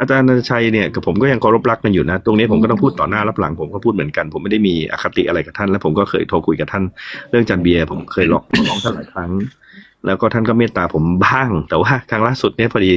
อาจารย์นันทชัยเนี่ยกับผมก็ยังเคารพรักกันอยู่นะ ตรงนี้ผมก็ต้องพูดต่อหน้ารับหลังผมก็พูดเหมือนกัน ผมไม่ได้มีอคติอะไรกับท่าน และผมก็เคยโทรคุยกับท่าน เรื่องจันเบียร์ผมเคยร้องร้องท่านหลายครั้ง แล้วก็ท่านก็เมตตาผมบ้าง แต่ว่าครั้งล่าสุดเนี่ยพอดี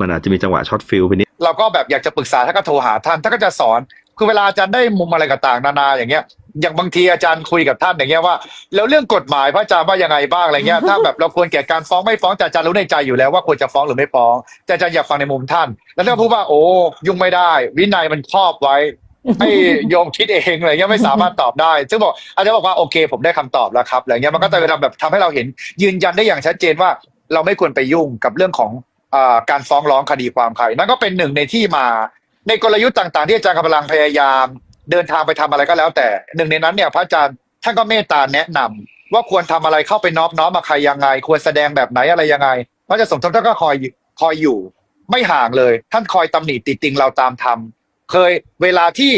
มันอาจจะมีจังหวะช็อตฟิลไปนิดเราก็แบบอยากจะปรึกษาท่านก็โทรหาท่านท่านก็จะสอน คือเวลาอาจารย์ได้มุมอะไรต่างๆนานาอย่างเงี้ย อย่างบางทีอาจารย์คุยกับท่านอย่างเงี้ยว่า แล้วเรื่องกฎหมายพระอาจารย์ว่ายังไงบ้างอะไรเงี้ยถ้าแบบเราควรแก่การฟ้องไม่ฟ้องแต่อาจารย์รู้ในใจอยู่แล้วว่าควรจะฟ้องหรือไม่ฟ้อง แต่อาจารย์อยากฟังในมุมท่าน แล้วท่านพูดว่าโอ้ยุ่งไม่ได้ วินัยมันครอบไว้ให้โยมคิดเองอะไรเงี้ยไม่สามารถตอบได้ ซึ่งบอกอาจารย์บอกว่าโอเค ผมได้คำตอบแล้วครับอะไรเงี้ยมันก็จะทำแบบทำให้เราเห็นยืนยันได้อย่างชัดเจนว่า เราไม่ควรไปยุ่งกับเรื่องของอาการฟ้องร้องคดีความใครนั่นก็เป็นหนึ่งในที่มาในกลยุทธ์ต่างๆ ที่อาจารย์กำลังพยายาม เดินทางไปทำอะไรก็แล้ว แต่หนึ่งในนั้นเนี่ยพระอาจารย์ท่านก็เมตตาแนะนำว่าควรทำอะไรเข้าไปน้อมน้อมมาใครยังไง ควรแสดงแบบไหนอะไรยังไงพระอาจารย์สมทบท่านก็คอยคอยอยู่ ไม่ห่างเลย ท่านคอยตำหนิติติงเราตามทำเคยเวลาที่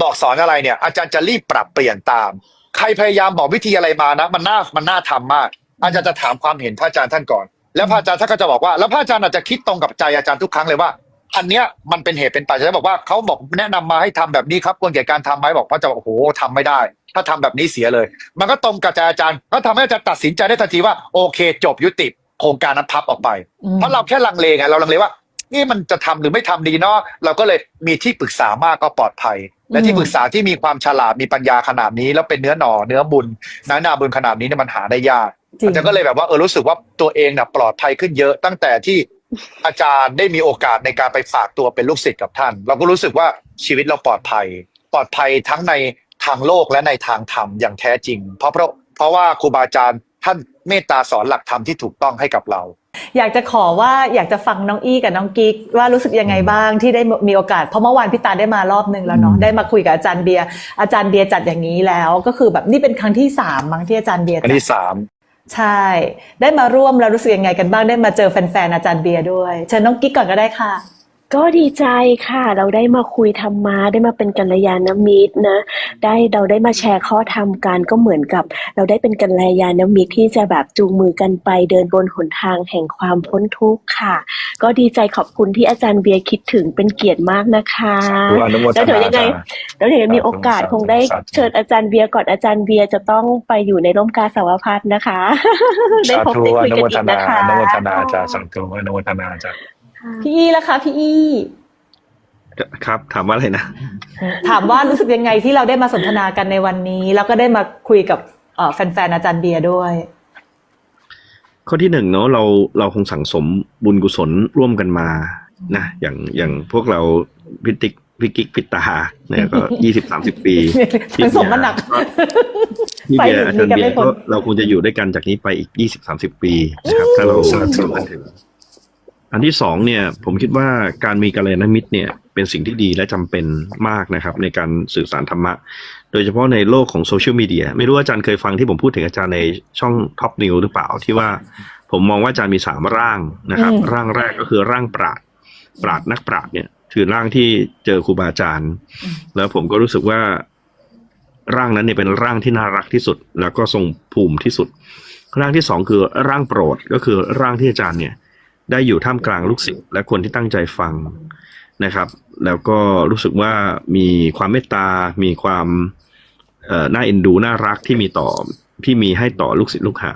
บอกสอนอะไรเนี่ย อาจารย์จะรีบปรับเปลี่ยนตาม ใครพยายามบอกวิธีอะไรมานะ มันน่ามันน่าทำมาก อาจารย์จะถามความเห็นพระอาจารย์ท่านก่อน แล้วพระอาจารย์ท่านก็จะบอกว่า แล้วพระอาจารย์อาจจะคิดตรงกับใจอาจารย์ทุกครั้งเลยว่า อันเนี้ยมันเป็นเหตุเป็นปัจจัยบอกว่าเขาบอกแนะนำมาให้ทำแบบนี้ครับควรแก่การทำไหมบอกพระอาจารย์บอกโอ้โหทำไม่ได้ ถ้าทำแบบนี้เสียเลย มันก็ตรงกับใจอาจารย์ก็ทำให้อาจารย์ตัดสินใจได้ทันทีว่าโอเค จบยุติโครงการนั้นพับออกไปเพราะเราแค่ลังเลไงเราลังเลว่านี่มันจะทำหรือไม่ทำดีเนาะเราก็เลยมีที่ปรึกษามากก็ปลอดภัย และที่ปรึกษาที่มีความฉลาดมีปัญญาขนาดนี้ แล้วเป็นเนื้อหน่อเนื้อบุญน้านาบุญขนาดนี้เนี่ยมันหาได้ยากจริงอาจารย์ก็เลยแบบว่าเออรู้สึกว่าตัวเองน่ะปลอดภัยขึ้นเยอะตั้งแต่ที่ อาจารย์ได้มีโอกาสในการไปฝากตัวเป็นลูกศิษย์กับท่าน เราก็รู้สึกว่าชีวิตเราปลอดภัย ปลอดภัยทั้งในทางโลกและในทางธรรมอย่างแท้จริง เพราะเพราะเพราะว่าครูบาอาจารย์ท่านเมตตาสอนหลักธรรมที่ถูกต้องให้กับเรา อยากจะขอว่าอยากจะฟังน้องอี้กับน้องกิ๊กว่ารู้สึกยังไงบ้างที่ได้มีโอกาสเพราะเมื่อวานพี่ตาได้มารอบหนึ่งแล้วเนาะอืมได้มาคุยกับอาจารย์เบียร์อาจารย์เบียร์จัดอย่างนี้แล้ว ก็คือแบบนี่เป็นครั้งที่สามมั้งที่อาจารย์เบียร์อันจัดที่สาม ใช่ ได้มาร่วมแล้วรู้สึกยังไงกันบ้างได้มาเจอแฟนๆอาจารย์เบียร์ด้วยเชิญน้องกิ๊กก่อนก็ได้ค่ะ ก็ดีใจค่ะ เราได้มาคุยธรรมะได้มาเป็นกัลยาณมิตรนะ ได้เราได้มาแชร์ข้อธรรมกันก็เหมือนกับ เราได้เป็นกัลยาณมิตรที่จะแบบจูงมือกันไปเดินบนหนทางแห่งความพ้นทุกข์ค่ะ ก็ดีใจขอบคุณที่อาจารย์เบียร์คิดถึงเป็นเกียรติมากนะคะดูอนุโมทแล้วเดี๋ยวนายังไงจ้าแล้วเดี๋ยวมีโอกาสคงได้เชิญอาจารย์เบียร์ก่อนอาจารย์เบียร์จะต้องไปอยู่ในร่มกาสาวพัฒน์นะคะได้สาพบธุได้อคุยนุกันโมทอีกนานะคะอนุโมทนาจ้าสังฆอนุโมทนาจ้า พี่อี้ล่ะคะพี่อี้ครับ ถามว่าอะไรนะ ถามว่ารู้สึกยังไงที่เราได้มาสนทนากันในวันนี้ แล้วก็ได้มาคุยกับเอ่อแฟนๆอาจารย์เบียร์ด้วย ข้อที่หนึ่งเนาะเราเราคงสั่งสมบุญกุศลร่วมกันมานะอย่างอย่างพวกเราพิติกพิกิกพิตาเนี่ยก็ยี่สิบสามสิบปีผสมมันหนักพี่เบียร์ไปอาถึจางรย์นี้กันเบียไม่ร์พ้นก็เราคงจะอยู่ด้วยกันจากนี้ไปอีกยี่สิบสามสิบปีนะครับถ้าเราสาธุทำกันถึง อันที่สองเนี่ยผมคิดว่าการมีกัลยาณมิตรเนี่ยเป็นสิ่งที่ดีและจำเป็นมากนะครับ ในการสื่อสารธรรมะ โดยเฉพาะในโลกของโซเชียลมีเดียไม่รู้ว่าอาจารย์เคยฟังที่ผมพูดถึงอาจารย์ในช่องท็อปนิวหรือเปล่าที่ว่าผมมองว่าอาจารย์มีสามร่างนะครับอืมร่างแรกก็คือร่างปราดปราดนักปราดเนี่ยคือร่างที่เจอครูบาอาจารย์ แล้วผมก็รู้สึกว่าร่างนั้นเนี่ยเป็นร่างที่น่ารักที่สุด แล้วก็ทรงภูมิที่สุด ร่างที่สองคือร่างโปรดก็คือร่างที่อาจารย์เนี่ย ได้อยู่ท่ามกลางลูกศิษย์และคนที่ตั้งใจฟังนะครับ แล้วก็รู้สึกว่ามีความเมตตา มีความเอ่อน่าเอ็นดูน่ารักที่มีต่อที่มีให้ต่อลูกศิษย์ลูกหา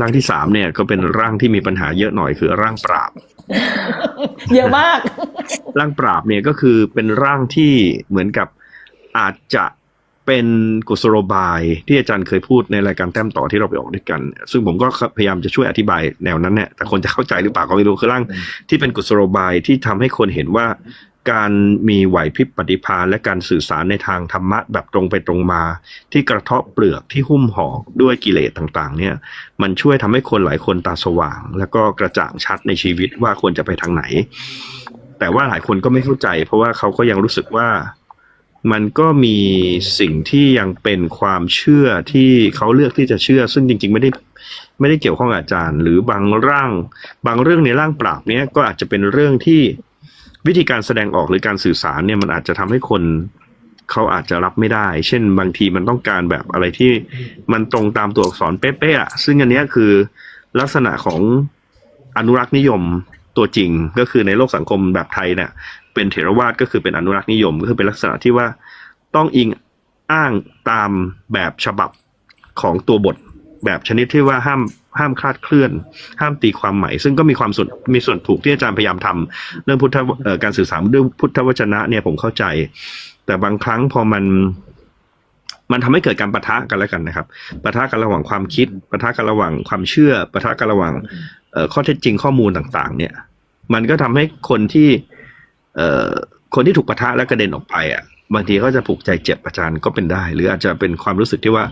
ร่างที่สามเนี่ยก็เป็นร่างที่มีปัญหาเยอะหน่อยคือร่างปราบ เยอะมาก ร่างปราบเนี่ยก็คือเป็นร่างที่เหมือนกับอาจจะ เป็นกุศโลบายที่อาจารย์เคยพูดในรายการแต้มต่อที่เราไปออกด้วยกัน ซึ่งผมก็พยายามจะช่วยอธิบายแนวนั้นเนี่ยแต่คนจะเข้าใจหรือเปล่าก็ไม่รู้คือร่างที่เป็นกุศโลบายที่ทำให้คนเห็นว่าการมีไหวพริบปฏิภาณและการสื่อสารในทางธรรมะแบบตรงไปตรงมา ที่กระเทาะเปลือกที่หุ้มห่อด้วยกิเลสต่างๆ เนี่ย มันช่วยทำให้คนหลายคนตาสว่าง แล้วก็กระจ่างชัดในชีวิตว่าควรจะไปทางไหน แต่ว่าหลายคนก็ไม่เข้าใจ เพราะว่าเขาก็ยังรู้สึกว่า มันก็มีสิ่งที่ยังเป็นความเชื่อที่เขาเลือกที่จะเชื่อ ซึ่งจริง ๆ ไม่ได้ไม่ได้เกี่ยวข้องกับอาจารย์ หรือบางร่าง บางเรื่องในร่างปราบเนี้ยก็อาจจะเป็นเรื่องที่วิธีการแสดงออกหรือการสื่อสารเนี่ยมันอาจจะทำให้คนเขาอาจจะรับไม่ได้ เช่น บางทีมันต้องการแบบอะไรที่มันตรงตามตัวอักษรเป๊ะๆอะซึ่งอันนี้คือลักษณะของอนุรักษ์นิยม ตัวจริงก็คือในโลกสังคมแบบไทยเนี่ยเป็นเถรวาทก็คือเป็นอนุรักษ์นิยมก็คือเป็นลักษณะที่ว่าต้องอิงอ้างตามแบบฉบับของตัวบทแบบชนิดที่ว่าห้ามห้ามคลาดเคลื่อน ห้ามตีความใหม่ ซึ่งก็มีความส่วนมีส่วนถูกที่อาจารย์พยายามทำเรื่องพุทธการสื่อสารด้วยพุทธวจนะเนี่ยผมเข้าใจ แต่บางครั้งพอมันมันทำให้เกิดการปะทะกันแล้วกันนะครับปะทะกันระหว่างความคิดปะทะกันระหว่างความเชื่อปะทะกันระหว่าง ข้อเท็จจริงข้อมูลต่างๆ เนี่ย มันก็ทำให้คนที่ เอ่อคนที่ถูกปะทะและกระเด็นออกไปอะ บางทีก็จะผูกใจเจ็บอาจารย์ก็เป็นได้ หรืออาจจะเป็นความรู้สึกที่ว่า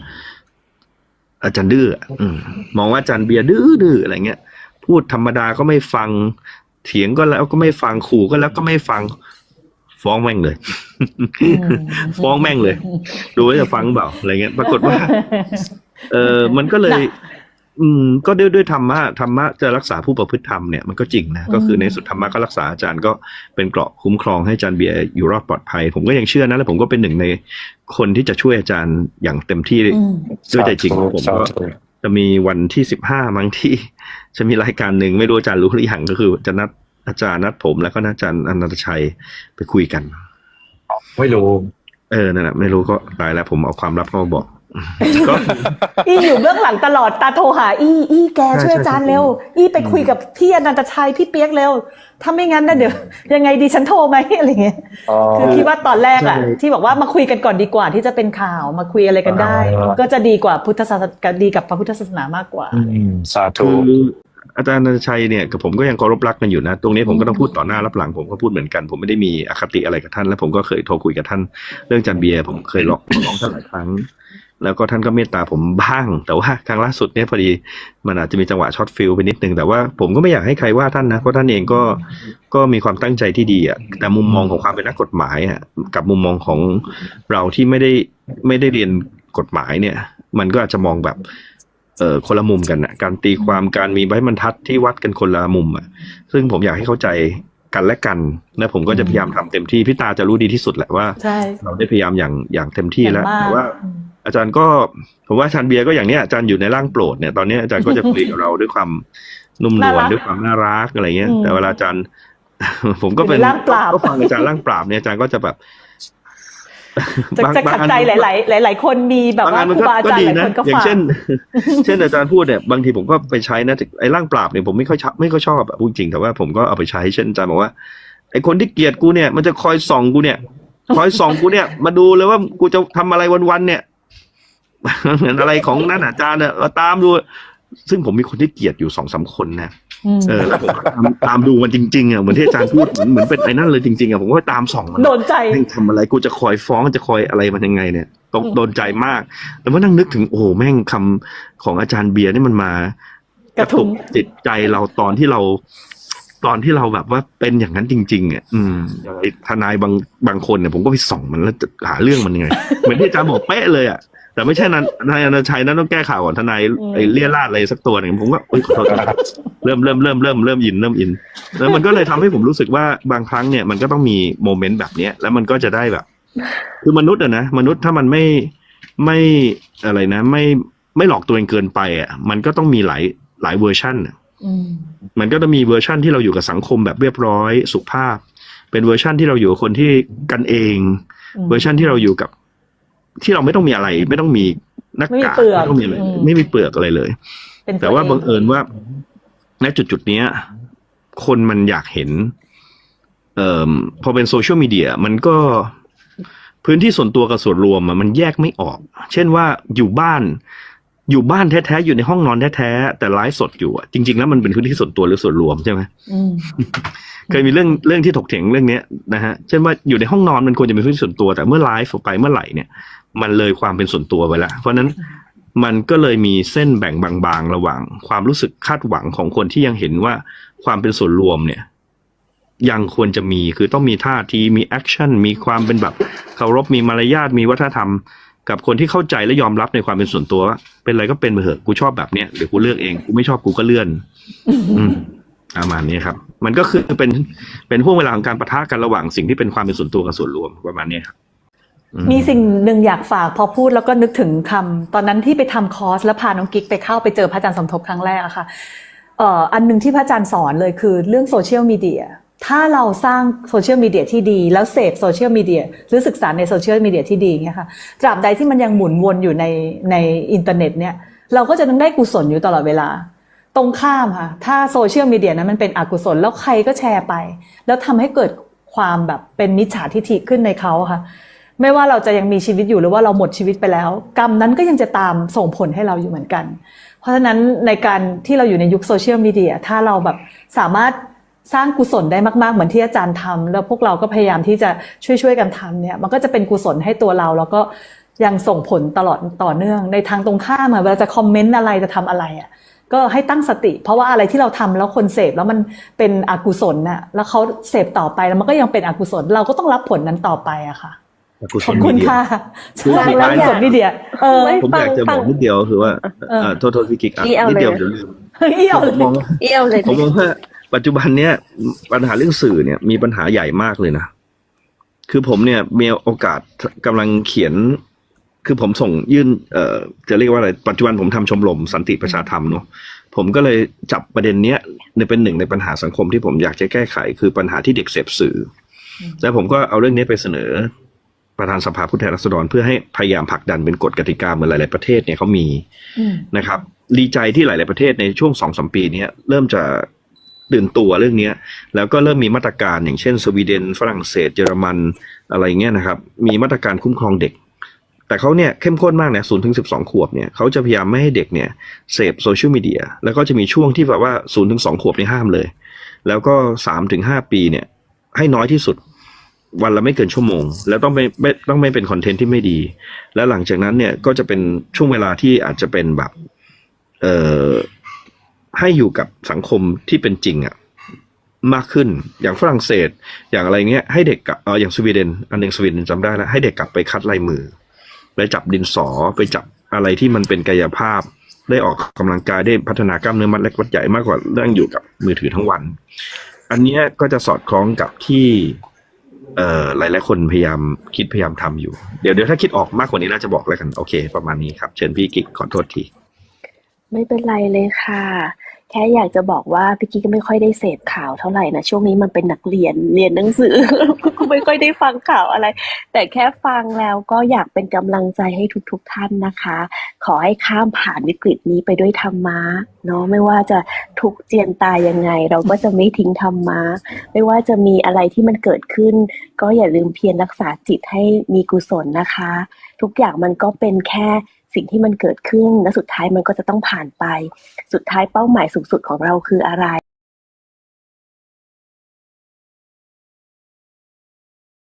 อาจารย์ดื้ออะอืมมองว่าอาจารย์เบียร์ดื้อดื้ออะไรเงี้ย พูดธรรมดาก็ไม่ฟังเถียงก็แล้วก็ไม่ฟังขู่ก็แล้วก็ไม่ฟัง ฟ้องแม่งเลย ฟ้องแม่งเลย ดูว่าจะฟังเปล่าอะไรเงี้ย ปรากฏว่า เออมันก็เลย อืมก็ด้วยด้วยธรรมะธรรมะจะรักษาผู้ประพฤติธรรมเนี่ยมันก็จริงนะก็คือในสุดธรรมะก็รักษาอาจารย์ก็เป็นเกราะคุ้มครองให้อาจารย์เบียร์อยู่รอดปลอดภัย ผมก็ยังเชื่อนะแล้วผมก็เป็นหนึ่งในคนที่จะช่วยอาจารย์อย่างเต็มที่อืมด้วยใจจริงของผมสาก็ธุจะมีวันที่สิบห้ามั้งที่จะมีรายการหนึ่งไม่รู้อาจารย์รู้หรือยังก็คือจะนัดอาจารย์นัดผมแล้วก็นัดอาจารย์อนันตชัยไปคุยกัน ไม่รู้ เออนั่นแหละไม่รู้ก็ตายแล้วผมเอาความลับเข้ามาบอกก็ อี้อยู่เบื้องหลังตลอดตาโทรหา อี้อี้แกใช่ช่วยอาจารย์ใช่เร็ว อี้ไปคุยกับพี่อนันตชัยพี่เปียกเร็ว ถ้าไม่งั้นนะเดี๋ยวยังไงดีฉันโทรไหมอะไรเงี้ยอ๋อคือคิดว่าตอนแรกอะใช่ที่บอกว่ามาคุยกันก่อนดีกว่าที่จะเป็นข่าวมาคุยอะไรกันได้อ่าก็จะดีกว่าพุทธศาสนาดีกับพระพุทธศาสนามากกว่าอืมสาธุคืออาจารย์อนันตชัยเนี่ยกับผมก็ยังเคารพรักกันอยู่นะ ตรงนี้ผมก็ต้องพูดต่อหน้ารับหลังผมก็พูดเหมือนกัน ผมไม่ได้มีอคติอะไรกับท่าน และผมก็เคยโทรคุยกับท่าน เรื่องจันเบียร์ผมเคยร้องร้องท่านหลายครั้ง แล้วก็ท่านก็เมตตาผมบ้าง แต่ว่าครั้งล่าสุดเนี่ยพอดีมันอาจจะมีจังหวะช็อตฟิลไปนิดนึง แต่ว่าผมก็ไม่อยากให้ใครว่าท่านนะ เพราะท่านเองก็ก็มีความตั้งใจที่ดีอะแต่มุมมองของความเป็นนักกฎหมายอะกับมุมมองของเราที่ไม่ได้ไม่ได้เรียนกฎหมายเนี่ย มันก็อาจจะมองแบบเอ่อคนละมุมกันอะการตีความการมีใบรรทัดที่วัดกันคนละมุมอะ ซึ่งผมอยากให้เข้าใจกันและกัน และผมก็จะพยายามทำเต็มที่พี่ตาจะรู้ดีที่สุดแหละว่าใช่เราได้พยายามอย่างอย่างเต็มที่แล้วอย่างมากแต่ว่า อืมอาจารย์ก็ผมว่าอาจารย์เบียร์ก็อย่างเนี้ยอาจารย์อยู่ในร่างโปรดเนี่ยตอนเนี้ยอาจารย์ก็จะคุยกับเราด้วยความนุ่มนวลด้วยความน่ารักอะไรเงี้ย แต่เวลาอาจารย์ ผมก็เป็นอยู่ในร่างปราบก็ฟังอาจารย์ร่างปราบเนี่ยอาจารย์ก็จะแบบจะบางจะบางขัดอันใจหลาย ๆ หลาย ๆ คนมีแบบว่าบางอันคมันรูก็บาอาก็จารย์ดีหลายนะคนก็อย่างฝากเช่น เช่นอาจารย์พูดเนี่ยบางทีผมก็ไปใช้นะไอ้ร่างปราบเนี่ยผมไม่ค่อยชอบไม่ค่อยชอบอะพูดจริงแต่ว่าผมก็เอาไปใช้เช่นอาจารย์บอกว่าไอ้คนที่เกลียดกูเนี่ยมันจะคอยส่องกูเนี่ยคอยส่องกูเนี่ย มาดูเลยว่ากูจะทำอะไรวันๆเนี่ย เหมือนอะไรของนั่นอาจารย์เนี่ยมาตามดู ซึ่งผมมีคนที่เกลียดอยู่สองสามคนนะอืมเออแล้วผมก็ตามตามดูมันจริงๆอะเหมือนที่อาจารย์พูดเหมือนเหมือนเป็นไอ้นั่นเลยจริงๆอะผมก็ไปตามส่องมันโดนใจแม่งทำอะไรกูจะคอยฟ้องจะคอยอะไรมันยังไงเนี่ยต้องอืมโดนใจมากแต่ว่านั่งนึกถึงโอ้โหแม่งคำของอาจารย์เบียร์นี่มันมากระทุ้งจิตใจเราตอนที่เรา ตอนที่เราแบบว่าเป็นอย่างนั้นจริง ๆอะอืมอย่างไอ้ทนายบางบางคนเนี่ยผมก็ไปส่องมันแล้วจะหาเรื่องมันยังไงเหมือนที่อาจารย์บอกเป๊ะเลยอะ แต่ไม่ใช่นั้นนายอนันตชัยนั้นต้องแก้ข่าวก่อนทนายไอ้เลี่ยราดอะไรสักตัวหนึ่งผมก็เอ้ยขอโทษครับเริ่มเริ่มเริ่มเริ่มเริ่มอินเริ่มอิน แล้วมันก็เลยทำให้ผมรู้สึกว่าบางครั้งเนี่ยมันก็ต้องมีโมเมนต์แบบเนี้ย แล้วมันก็จะได้แบบ คือมนุษย์อะนะมนุษย์ถ้ามันไม่ไม่อะไรนะ ไม่ไม่หลอกตัวเองเกินไปอะมันก็ต้องมีหลายหลายเวอร์ชันอะอืมมันก็จะมีเวอร์ชันที่เราอยู่กับสังคมแบบเรียบร้อยสุภาพ เป็นเวอร์ชันที่เราอยู่กับคนที่กันเองอืมเวอร์ชันที่เราอยู่กับ ที่เราไม่ต้องมีอะไร ไม่ต้องมีหน้ากากไม่มีเปลือกไม่ต้องมีอะไรอืมไม่มีเปลือกอะไรเลยเป็นแต่ว่าตับังเเอิญว่าณจุดจุดๆเนี้ยคนมันอยากเห็น เอ่อพอเป็นโซเชียลมีเดียมันก็พื้นที่ส่วนตัวกับส่วนรวมอะมันแยกไม่ออก เช่นว่าอยู่บ้าน อยู่บ้านแท้ๆ อยู่ในห้องนอนแท้ๆ แต่ไลฟ์สดอยู่อะจริง ๆ แล้วมันเป็นพื้นที่ส่วนตัวหรือส่วนรวมใช่ไหมอืมเคยมีเรื่องเรื่องที่ถกเถียงเรื่องเนี้ยนะฮะ เช่นว่าอยู่ในห้องนอนมันควรจะเป็นพื้นที่ส่วนตัวแต่เมื่อไลฟ์ออกไปเมื่อไหร่เนี่ย มันเลยความเป็นส่วนตัวไปแล้วเพราะนั้นมันก็เลยมีเส้นแบ่งบางๆ ระหว่าง ความรู้สึกคาดหวังของคนที่ยังเห็นว่าความเป็นส่วนรวมเนี่ย ยังควรจะมีคือต้องมีท่าทีมีแอคชั่นมีความเป็นแบบเคารพมีมารยาทมีวัฒนธรรม กับคนที่เข้าใจและยอมรับในความเป็นส่วนตัวว่าเป็นอะไรก็เป็นไปเถอะกูชอบแบบเนี้ยหรือกูเลือกเองกูไม่ชอบกูก็เลื่อน อืมประมาณนี้ครับ มันก็คือเป็นเป็นห่วงเวลาของการประทะกันระหว่างสิ่งที่เป็นความเป็นส่วนตัวกับส่วนรวมประมาณนี้ครับ มีสิ่งหนึ่งอยากฝากพอพูดแล้วก็นึกถึงคำตอนนั้นที่ไปทำคอร์สแล้วพาน้องกิ๊กไปเข้าไปเจอพระอาจารย์สมทบครั้งแรกอะค่ะเอ่ออันหนึ่งที่พระอาจารย์สอนเลยคือเรื่องโซเชียลมีเดียถ้าเราสร้างโซเชียลมีเดียที่ดี แล้วเสพโซเชียลมีเดียหรือศึกษาในโซเชียลมีเดียที่ดีเงี้ยค่ะตราบใดที่มันยังหมุนวนอยู่ในในอินเทอร์เน็ตเนี่ยเราก็จะต้องได้กุศลอยู่ตลอดเวลา ตรงข้ามค่ะ ถ้าโซเชียลมีเดียนั้นมันเป็นอกุศล แล้วใครก็แชร์ไป แล้วทำให้เกิดความแบบเป็นมิจฉาทิฐิขึ้นในเขาค่ะ ไม่ว่าเราจะยังมีชีวิตอยู่หรือว่าเราหมดชีวิตไปแล้ว กรรมนั้นก็ยังจะตามส่งผลให้เราอยู่เหมือนกัน เพราะฉะนั้นในการที่เราอยู่ในยุคโซเชียลมีเดียถ้าเราแบบสามารถสร้างกุศลได้มากๆ เหมือนที่อาจารย์ทำแล้วพวกเราก็พยายามที่จะช่วยๆกันทำเนี่ยมันก็จะเป็นกุศลให้ตัวเราแล้วก็ยังส่งผลตลอดต่อเนื่อง ในทางตรงข้ามเวลาจะคอมเมนต์อะไรจะทำอะไรอะก็ให้ตั้งสติ เพราะว่าอะไรที่เราทำแล้วคนเสพแล้วมันเป็นอกุศลน่ะแล้วเขาเสพต่อไปแล้วมันก็ยังเป็นอกุศล เราก็ต้องรับผลนั้นต่อไปอะค่ะ ขอบลคุมีณเดียค่ะคือใช่สุดแล้วท้ายกุศลมีเดียเออไม่ผมอยากจะบอกนิดเดียวคือว่าเออเอ่อโทษโทษพี่กิ๊กอะอีเอานิดเดียวเลยเดี๋ยวลืมเฮ้ยเอาผเลมยมองว่าเอี้ยวเลยผมมองว่าปัจจุบันเนี้ยปัญหาเรื่องสื่อเนี่ยมีปัญหาใหญ่มากเลยนะคือผมเนี่ยมีโอกาสกำลังเขียน คือผมส่งยื่นเอ่อจะเรียกว่าอะไรปัจจุบันผมทำชมรมสันติประชาธรรมเนาะผมก็เลยจับประเด็นเนี้ยในเป็นหนึ่งในปัญหาสังคมที่ผมอยากจะแก้ไข คือปัญหาที่เด็กเสพสื่ออแล้วผมก็เอาเรื่องนี้ไปเสนอ ประธานสภาผู้แทนราษฎรเพื่อให้พยายามผลักดันเป็นกฎกติกาเหมือนหลาย ๆประเทศเนี่ยเขามีอืมนะครับดีใจที่หลาย ๆประเทศในช่วงสองสมปีเนี้ยเริ่มจะตื่นตัวเรื่องเนี้ยแล้วก็เริ่มมีมาตรการอย่างเช่น สวีเดน ฝรั่งเศส เยอรมันอะไรเงี้ยนะครับ มีมาตรการคุ้มครองเด็ก แต่เขาเนี่ยเข้มข้นมากเนี่ยศูนย์ถึงสิบสองขวบเนี่ยเขาจะพยายามไม่ให้เด็กเนี่ยเสพโซเชียลมีเดียแล้วก็จะมีช่วงที่แบบว่าศูนย์ถึงสองขวบนี่ห้ามเลย แล้วก็สามถึงห้าปีเนี่ยให้น้อยที่สุด วันละไม่เกินชั่วโมง แล้วต้องไม่ไม่ต้องไม่เป็นคอนเทนต์ที่ไม่ดี แล้วหลังจากนั้นเนี่ยก็จะเป็นช่วงเวลาที่อาจจะเป็นแบบ เอ่อให้อยู่กับสังคมที่เป็นจริงอะมากขึ้นอย่างฝรั่งเศส อย่างอะไรเงี้ยให้เด็กกลับเอออย่างสวีเดน อันหนึ่งสวีเดนจำได้แล้วให้เด็กกลับไปคัดลายมือ ไปจับดินสอไปจับอะไรที่มันเป็นกายภาพ ได้ออกกำลังกายได้พัฒนากล้ามเนื้อมัดเล็กมัดใหญ่มากกว่าเรื่องอยู่กับมือถือทั้งวัน อันเนี้ยก็จะสอดคล้องกับที่ เอ่อหลายๆคนพยายามคิดพยายามทำอยู่ เดี๋ยวเดี๋ยวถ้าคิดออกมากกว่านี้น่าจะบอกแล้วกัน โอเค ประมาณนี้ครับ เชิญพี่กิ๊กขอโทษที ไม่เป็นไรเลยค่ะ แค่อยากจะบอกว่าพี่กิ๊กก็ไม่ค่อยได้เสพข่าวเท่าไหร่นะช่วงนี้มันเป็นนักเรียนเรียนหนังสือก็ไม่ค่อยได้ฟังข่าวอะไร แต่แค่ฟังแล้วก็อยากเป็นกำลังใจให้ทุกๆท่านนะคะ ขอให้ข้ามผ่านวิกฤตนี้ไปด้วยธรรมะเนาะไม่ว่าจะทุกเจียนตายยังไง เราก็จะไม่ทิ้งธรรมะไม่ว่าจะมีอะไรที่มันเกิดขึ้น ก็อย่าลืมเพียรรักษาจิตให้มีกุศลนะคะ ทุกอย่างมันก็เป็นแค่ สิ่งที่มันเกิดขึ้นและสุดท้ายมันก็จะต้องผ่านไป สุดท้ายเป้าหมายสูงสุดของเราคืออะไร